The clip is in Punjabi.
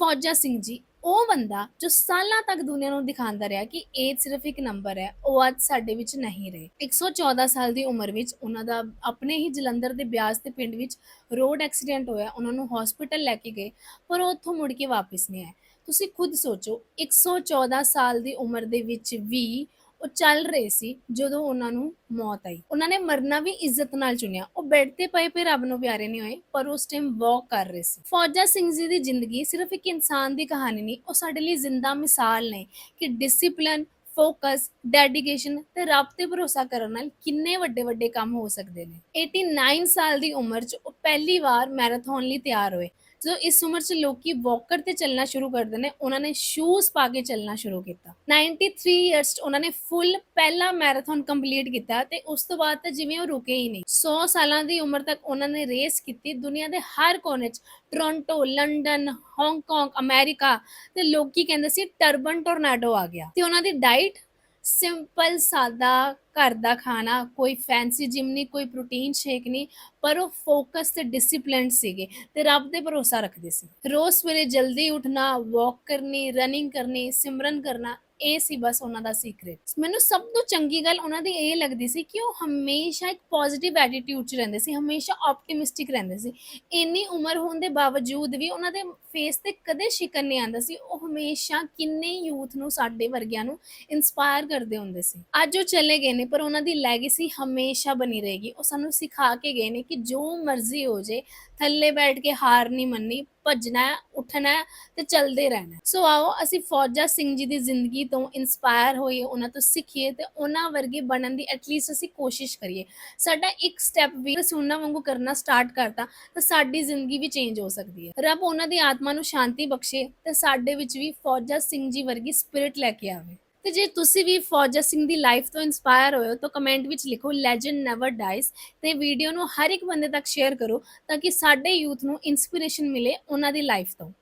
ਫੌਜਾ ਸਿੰਘ ਜੀ, ਉਹ ਬੰਦਾ ਜੋ ਸਾਲਾਂ ਤੱਕ ਦੁਨੀਆ ਨੂੰ ਦਿਖਾਉਂਦਾ ਰਿਹਾ ਕਿ ਏਜ ਸਿਰਫ ਇੱਕ ਨੰਬਰ ਹੈ, ਉਹ ਅੱਜ ਸਾਡੇ ਵਿੱਚ ਨਹੀਂ ਰਹੇ। 114 ਸਾਲ ਦੀ ਉਮਰ ਵਿੱਚ ਉਹਨਾਂ ਦਾ ਆਪਣੇ ਹੀ ਜਲੰਧਰ ਦੇ ਬਿਆਸ ਦੇ ਪਿੰਡ ਵਿੱਚ ਰੋਡ ਐਕਸੀਡੈਂਟ ਹੋਇਆ, ਉਹਨਾਂ ਨੂੰ ਹਸਪੀਟਲ ਲੈ ਕੇ ਗਏ, ਪਰ ਉਹ ਉੱਥੋਂ ਮੁੜ ਕੇ ਵਾਪਸ ਨਹੀਂ ਆਏ। ਤੁਸੀਂ ਖੁਦ ਸੋਚੋ 114 ਸਾਲ ਦੀ ਉਮਰ ਦੇ ਵਿੱਚ ਵੀ ਉਹ ਚੱਲ ਰਹੇ ਸੀ ਜਦੋਂ ਉਹਨਾਂ ਨੂੰ ਮੌਤ ਆਈ। ਉਹਨਾਂ ਨੇ ਮਰਨਾ ਵੀ ਇੱਜ਼ਤ ਨਾਲ ਚੁਣਿਆ। ਉਹ ਬੈੱਡ ਤੇ ਪਏ ਪਏ ਰੱਬ ਨੂੰ ਪਿਆਰੇ ਨਹੀਂ ਹੋਏ, ਪਰ ਉਸ ਟਾਈਮ ਵਾਕ ਕਰ ਰਹੇ ਸੀ। ਫੌਜਾ ਸਿੰਘ ਜੀ ਦੀ ਜ਼ਿੰਦਗੀ ਸਿਰਫ ਇੱਕ ਇਨਸਾਨ ਦੀ ਕਹਾਣੀ ਨਹੀਂ, ਉਹ ਸਾਡੇ ਲਈ ਜ਼ਿੰਦਾ ਮਿਸਾਲ ਨੇ ਕਿ ਡਿਸਪਲਿਨ ਫੋਕਸ, ਡੈਡੀਕੇਸ਼ਨ ਤੇ ਰੱਬ ਤੇ ਭਰੋਸਾ ਕਰਨ ਨਾਲ ਕਿੰਨੇ ਵੱਡੇ ਵੱਡੇ ਕੰਮ ਹੋ ਸਕਦੇ ਨੇ। 89 ਸਾਲ ਦੀ ਉਮਰ 'ਚ ਉਹ ਪਹਿਲੀ ਵਾਰ ਮੈਰਾਥਨ ਲਈ ਤਿਆਰ ਹੋਏ। ਜਦੋਂ ਇਸ ਉਮਰ 'ਚ ਲੋਕੀ ਵਾਕਰ ਤੇ ਚੱਲਣਾ ਸ਼ੁਰੂ ਕਰਦੇ ਨੇ, ਉਹਨਾਂ ਨੇ ਸ਼ੂਜ਼ ਪਾ ਕੇ ਚੱਲਣਾ ਸ਼ੁਰੂ ਕੀਤਾ। 93 ਇਅਰਸ 'ਚ ਉਹਨਾਂ ਨੇ ਫੁੱਲ ਪਹਿਲਾ ਮੈਰਾਥਨ ਕੰਪਲੀਟ ਕੀਤਾ ਤੇ ਉਸ ਤੋਂ ਬਾਅਦ ਤਾਂ ਜਿਵੇਂ ਉਹ ਰੁਕੇ ਹੀ ਨਹੀਂ। 100 ਸਾਲਾਂ ਦੀ ਉਮਰ ਤੱਕ ਉਹਨਾਂ ਨੇ ਰੇਸ ਕੀਤੀ ਦੁਨੀਆ ਦੇ ਹਰ ਕੋਨੇ 'ਚ। ਟੋਰਾਂਟੋ ਲੰਡਨ ਹਾਂਗਕਾਂਗ ਅਮਰੀਕਾ ਤੇ ਲੋਕੀ ਕਹਿੰਦੇ ਸੀ ਟਰਬਨ ਟੋਰਨਾਡੋ ਆ ਗਿਆ। ਤੇ ਉਹਨਾਂ ਦੀ ਡਾਈਟ ਸਿੰਪਲ ਸਾਦਾ ਘਰ ਦਾ ਖਾਣਾ, ਕੋਈ ਫੈਂਸੀ ਜਿਮ ਨਹੀਂ ਕੋਈ ਪ੍ਰੋਟੀਨ ਸ਼ੇਕ ਨਹੀਂ ਪਰ ਉਹ ਫੋਕਸ ਤੇ ਡਿਸਪਲਿਨਡ ਸੀਗੇ ਤੇ ਰੱਬ ਤੇ ਭਰੋਸਾ ਰੱਖਦੇ ਸੀ। ਰੋਜ਼ ਸਵੇਰੇ ਜਲਦੀ ਉੱਠਣਾ ਵਾਕ ਕਰਨੀ ਰਨਿੰਗ ਕਰਨੀ, ਸਿਮਰਨ ਕਰਨਾ, ਇਹ ਸੀ ਬਸ ਉਹਨਾਂ ਦਾ ਸੀਕ੍ਰੇਟ ਮੈਨੂੰ ਸਭ ਤੋਂ ਚੰਗੀ ਗੱਲ ਉਹਨਾਂ ਦੀ ਇਹ ਲੱਗਦੀ ਸੀ ਕਿ ਉਹ ਹਮੇਸ਼ਾ ਇੱਕ ਪੋਜ਼ਿਟਿਵ ਐਟੀਟਿਊਡ 'ਚ ਰਹਿੰਦੇ ਸੀ, ਹਮੇਸ਼ਾ ਆਪਟੀਮਿਸਟਿਕ ਰਹਿੰਦੇ ਸੀ। ਇੰਨੀ ਉਮਰ ਹੋਣ ਦੇ ਬਾਵਜੂਦ ਵੀ ਉਹਨਾਂ ਦੇ ਫੇਸ ਤੇ ਕਦੇ ਸ਼ਿਕਨ ਨਹੀਂ ਆਉਂਦਾ ਸੀ, ਉਹ ਹਮੇਸ਼ਾ ਕਿੰਨੇ ਯੂਥ ਨੂੰ, ਸਾਡੇ ਵਰਗਿਆਂ ਨੂੰ ਇਨਸਪਾਇਰ ਕਰਦੇ ਹੁੰਦੇ ਸੀ। ਅੱਜ ਉਹ ਚਲੇ ਗਏ ਨੇ, ਪਰ ਉਹਨਾਂ ਦੀ ਲੈਗੇਸੀ ਹਮੇਸ਼ਾ ਬਣੀ ਰਹੇਗੀ। ਉਹ ਸਾਨੂੰ ਸਿਖਾ ਕੇ ਗਏ ਨੇ ਕਿ ਜੋ ਮਰਜ਼ੀ ਹੋ ਜੇ, ਥੱਲੇ ਬੈਠ ਕੇ ਹਾਰ ਨਹੀਂ ਮੰਨਣੀ, ਭੱਜਣਾ ਹੈ, ਉੱਠਣਾ ਹੈ ਤੇ ਚੱਲਦੇ ਰਹਿਣਾ ਸੋ ਆਓ, ਅਸੀਂ ਫੌਜਾ ਸਿੰਘ ਜੀ ਦੀ ਜ਼ਿੰਦਗੀ ਤੋਂ ਇਨਸਪਾਇਰ ਹੋਈਏ, ਉਹਨਾਂ ਤੋਂ ਸਿੱਖੀਏ ਤੇ ਉਹਨਾਂ ਵਰਗੇ ਬਣਨ ਦੀ ਐਟਲੀਸਟ ਅਸੀਂ ਕੋਸ਼ਿਸ਼ ਕਰੀਏ। ਸਾਡਾ ਇੱਕ ਸਟੈਪ ਵੀ ਅਸੀਂ ਉਹਨਾਂ ਵਾਂਗੂ ਕਰਨਾ ਸਟਾਰਟ ਕਰਤਾ, ਤਾਂ ਸਾਡੀ ਜ਼ਿੰਦਗੀ ਵੀ ਚੇਂਜ ਹੋ ਸਕਦੀ ਹੈ। ਰੱਬ ਉਹਨਾਂ ਦੀ ਆਤਮਾ ਨੂੰ ਸ਼ਾਂਤੀ ਬਖਸ਼ੇ ਤੇ ਸਾਡੇ ਵਿੱਚ ਵੀ ਫੌਜਾ ਸਿੰਘ ਜੀ ਵਰਗੀ ਸਪਿਰਿਟ ਲੈ ਕੇ ਆਵੇ। ਤੇ ਜੇ ਤੁਸੀਂ ਵੀ ਫੌਜਾ ਸਿੰਘ ਦੀ ਲਾਈਫ ਤੋਂ ਇਨਸਪਾਇਰ ਹੋਏ ਹੋ, ਤਾਂ ਕਮੈਂਟ ਵਿੱਚ ਲਿਖੋ ਲੈਜੈਂਡ ਨੈਵਰ ਡਾਈਜ਼ ਤੇ ਵੀਡੀਓ ਨੂੰ ਹਰ ਇੱਕ ਬੰਦੇ ਤੱਕ ਸ਼ੇਅਰ ਕਰੋ, ਤਾਂ ਕਿ ਸਾਡੇ ਯੂਥ ਨੂੰ ਇਨਸਪੀਰੇਸ਼ਨ ਮਿਲੇ ਉਹਨਾਂ ਦੀ ਲਾਈਫ ਤੋਂ।